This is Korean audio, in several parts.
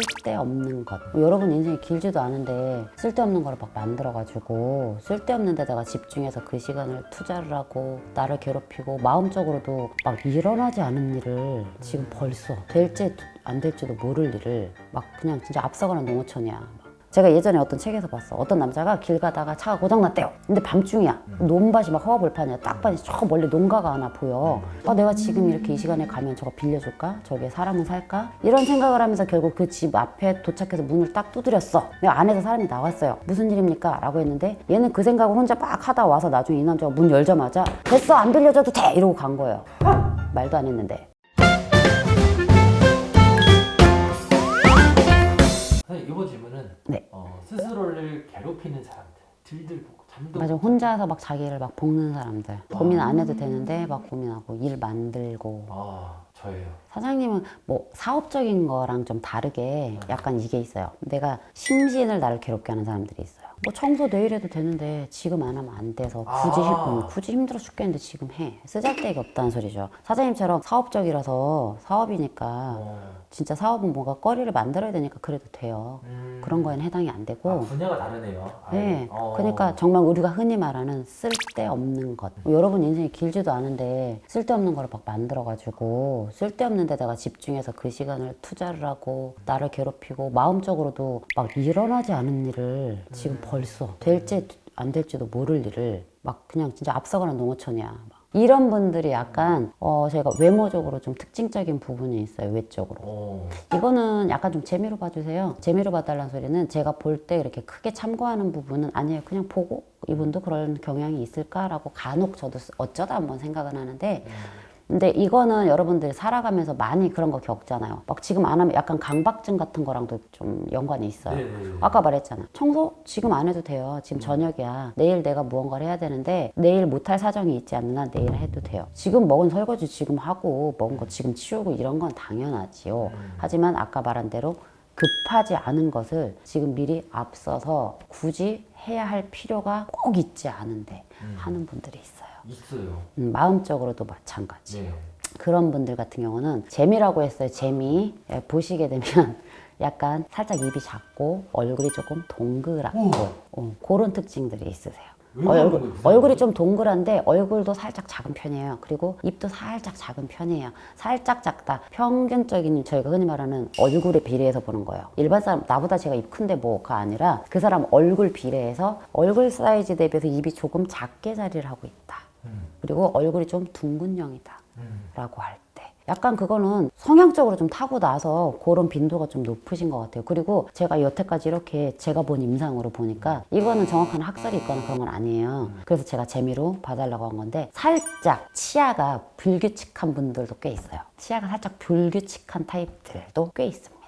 쓸데없는 것. 여러분 인생이 길지도 않은데 쓸데없는 거를 막 만들어가지고 쓸데없는 데다가 집중해서 그 시간을 투자를 하고 나를 괴롭히고 마음적으로도 막 일어나지 않은 일을 지금 벌써 될지 안 될지도 모를 일을 막 그냥 진짜 앞서가는 농어촌이야. 막. 제가 예전에 어떤 책에서 봤어. 어떤 남자가 길 가다가 차가 고장났대요. 근데 밤중이야. 논밭이 막 허허벌판이야. 딱 봐니 저 멀리 농가가 하나 보여. 아, 내가 지금 이렇게 이 시간에 가면 저거 빌려줄까? 저기에 사람은 살까? 이런 생각을 하면서 결국 그 집 앞에 도착해서 문을 딱 두드렸어. 내가 안에서 사람이 나왔어요. 무슨 일입니까? 라고 했는데 얘는 그 생각을 혼자 막 하다 와서 나중에 이 남자가 문 열자마자 됐어 안 빌려줘도 돼 이러고 간 거예요. 말도 안 했는데. 선생님 이번 질문은 네. 어, 스스로를 괴롭히는 사람들 들들고 잠도 맞아. 못 혼자서 막 자기를 막 볶는 사람들. 고민 안 해도 되는데 막 고민하고 일 만들고. 아 저예요. 사장님은 뭐 사업적인 거랑 좀 다르게 약간 이게 있어요. 내가 심신을 나를 괴롭게 하는 사람들이 있어요 뭐 청소 내일 해도 되는데 지금 안 하면 안 돼서 굳이 힘, 아. 음, 굳이 힘들어 죽겠는데 지금 해 쓰잘데기 없다는 소리죠 사장님처럼 사업적이라서 사업이니까 어, 진짜 사업은 뭔가 거리를 만들어야 되니까 그래도 돼요 음, 그런 거에는 해당이 안 되고 아, 분야가 다르네요. 아예. 네. 어. 그러니까 정말 우리가 흔히 말하는 쓸데없는 것. 여러분 인생이 길지도 않은데 쓸데없는 거를 막 만들어가지고 쓸데없는 데다가 집중해서 그 시간을 투자를 하고 나를 괴롭히고 마음적으로도 막 일어나지 않은 일을 지금 벌써 될지 안 될지도 모를 일을 막 그냥 진짜 앞서가는 농어촌이야. 막. 이런 분들이 약간 어 제가 외모적으로 좀 특징적인 부분이 있어요 외적으로 어, 이거는 약간 좀 재미로 봐주세요. 재미로 봐달라는 소리는 제가 볼 때 이렇게 크게 참고하는 부분은 아니에요. 그냥 보고 이분도 그런 경향이 있을까라고 간혹 저도 어쩌다 한번 생각은 하는데 근데 이거는 여러분들이 살아가면서 많이 그런 거 겪잖아요. 막 지금 안 하면 약간 강박증 같은 거랑도 좀 연관이 있어요. 네네. 아까 말했잖아. 청소 지금 안 해도 돼요. 지금 저녁이야. 내일 내가 무언가를 해야 되는데 내일 못할 사정이 있지 않는 한 내일 해도 돼요. 지금 먹은 설거지 지금 하고 먹은 거 지금 치우고 이런 건 당연하지요. 하지만 아까 말한 대로 급하지 않은 것을 지금 미리 앞서서 굳이 해야 할 필요가 꼭 있지 않은데 하는 분들이 있어요. 있어요. 음, 마음적으로도 마찬가지. 네. 그런 분들 같은 경우는 재미라고 했어요. 재미. 예, 보시게 되면 약간 살짝 입이 작고 얼굴이 조금 동그랗고 어, 그런 특징들이 있으세요. 얼굴? 얼굴이 좀 동그란데 얼굴도 살짝 작은 편이에요. 그리고 입도 살짝 작은 편이에요. 살짝 작다. 평균적인 저희가 흔히 말하는 얼굴에 비례해서 보는 거예요. 일반 사람 나보다 제가 입 큰데 뭐가 아니라 그 사람 얼굴 비례해서 얼굴 사이즈 대비해서 입이 조금 작게 자리를 하고 있다. 음, 그리고 얼굴이 좀 둥근 형이다. 음. 라고 할 때. 약간 그거는 성향적으로 좀 타고 나서 그런 빈도가 좀 높으신 것 같아요. 그리고 제가 여태까지 이렇게 제가 본 임상으로 보니까 이거는 정확한 학설이 있거나 그런 건 아니에요. 그래서 제가 재미로 봐달라고 한 건데 살짝 치아가 불규칙한 분들도 꽤 있어요. 치아가 살짝 불규칙한 타입들도 꽤 있습니다.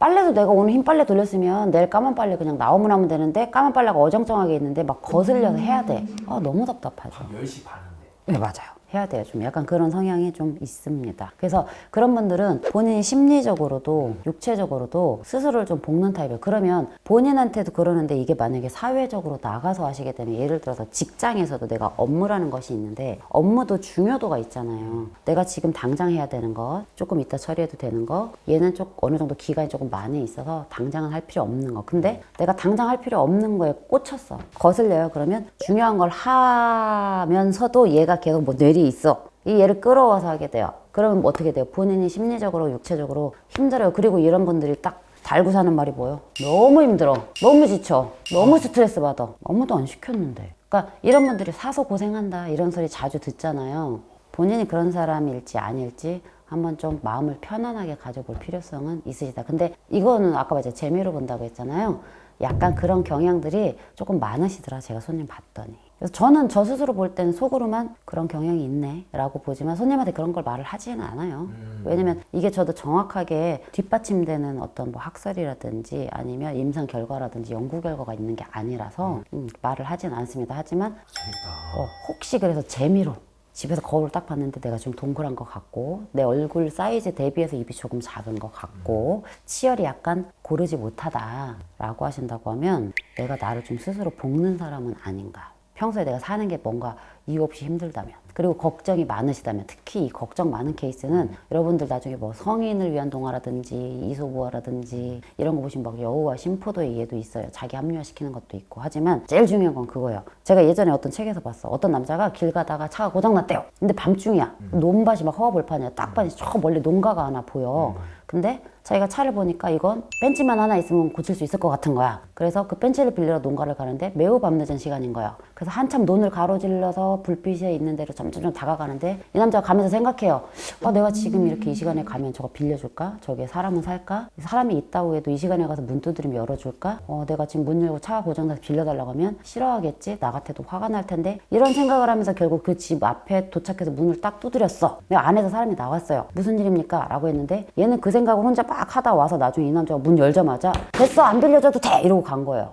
빨래도 내가 오늘 흰 빨래 돌렸으면 내일 까만 빨래 그냥 나오면 하면 되는데 까만 빨래가 어정쩡하게 있는데 막 거슬려서 해야 돼. 아, 너무 답답하죠. 밤 10시 반인데. 네, 맞아요. 해야 돼요. 좀 약간 그런 성향이 좀 있습니다. 그래서 그런 분들은 본인이 심리적으로도 육체적으로도 스스로를 좀 볶는 타입이에요. 그러면 본인한테도 그러는데 이게 만약에 사회적으로 나가서 하시게 되면 예를 들어서 직장에서도 내가 업무라는 것이 있는데 업무도 중요도가 있잖아요. 내가 지금 당장 해야 되는 것, 조금 이따 처리해도 되는 거, 얘는 좀 어느 정도 기간이 조금 많이 있어서 당장은 할 필요 없는 거. 근데 내가 당장 할 필요 없는 거에 꽂혔어. 거슬려요. 그러면 중요한 걸 하면서도 얘가 계속 뭐 뇌리 있어. 이 얘를 끌어와서 하게 돼요. 그러면 뭐 어떻게 돼요? 본인이 심리적으로, 육체적으로 힘들어요. 그리고 이런 분들이 딱 달고 사는 말이 뭐예요? 너무 힘들어. 너무 지쳐. 너무 스트레스 받아. 아무도 안 시켰는데. 그러니까 이런 분들이 사서 고생한다. 이런 소리 자주 듣잖아요. 본인이 그런 사람일지 아닐지 한번 좀 마음을 편안하게 가져볼 필요성은 있으시다. 근데 이거는 아까 맞아 재미로 본다고 했잖아요. 약간 그런 경향들이 조금 많으시더라. 제가 손님 봤더니. 그래서 저는 저 스스로 볼 때는 속으로만 그런 경향이 있네 라고 보지만 손님한테 그런 걸 말을 하지는 않아요. 왜냐면 이게 저도 정확하게 뒷받침되는 어떤 뭐 학설이라든지 아니면 임상 결과라든지 연구 결과가 있는 게 아니라서 음, 말을 하진 않습니다. 하지만. 어, 혹시 그래서 재미로 집에서 거울을 딱 봤는데 내가 좀 동그란 것 같고 내 얼굴 사이즈 대비해서 입이 조금 작은 것 같고 치열이 약간 고르지 못하다라고 하신다고 하면 내가 나를 좀 스스로 볶는 사람은 아닌가. 평소에 내가 사는 게 뭔가 이유 없이 힘들다면 그리고 걱정이 많으시다면 특히 이 걱정 많은 케이스는 여러분들 나중에 뭐 성인을 위한 동화라든지 이소부화라든지 이런 거 보시면 막 여우와 심포도의 이해도 있어요. 자기 합리화시키는 것도 있고. 하지만 제일 중요한 건 그거예요. 제가 예전에 어떤 책에서 봤어. 어떤 남자가 길 가다가 차가 고장났대요. 근데 밤중이야. 논밭이 막 허허벌판이야. 딱 봐니 저 멀리 농가가 하나 보여. 근데 자기가 차를 보니까 이건 벤치만 하나 있으면 고칠 수 있을 것 같은 거야. 그래서 그 벤치를 빌리러 농가를 가는데 매우 밤늦은 시간인 거야. 그래서 한참 논을 가로질러서 불빛에 있는 데로 점 점점 다가가는데 이 남자가 가면서 생각해요. 어, 내가 지금 이렇게 이 시간에 가면 저거 빌려줄까? 저기에 사람은 살까? 사람이 있다고 해도 이 시간에 가서 문 두드리면 열어줄까? 어, 내가 지금 문 열고 차가 고장나서 빌려달라고 하면 싫어하겠지? 나 같아도 화가 날 텐데 이런 생각을 하면서 결국 그 집 앞에 도착해서 문을 딱 두드렸어. 내가 안에서 사람이 나왔어요. 무슨 일입니까? 라고 했는데 얘는 그 생각을 혼자 막 하다 와서 나중에 이 남자가 문 열자마자 됐어 안 빌려줘도 돼 이러고 간 거예요.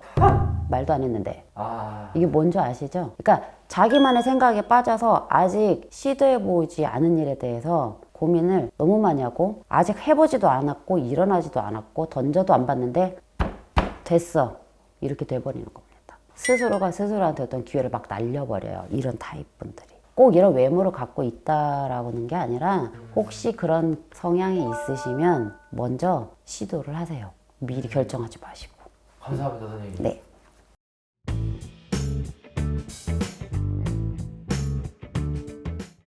말도 안 했는데 아, 이게 뭔지 아시죠? 그러니까 자기만의 생각에 빠져서 아직 시도해 보지 않은 일에 대해서 고민을 너무 많이 하고 아직 해보지도 않았고 일어나지도 않았고 던져도 안 봤는데 됐어 이렇게 돼버리는 겁니다. 스스로가 스스로한테 어떤 기회를 막 날려버려요. 이런 타입 분들이. 꼭 이런 외모를 갖고 있다라고는 게 아니라 혹시 그런 성향이 있으시면 먼저 시도를 하세요. 미리 결정하지 마시고. 감사합니다 선생님. 네.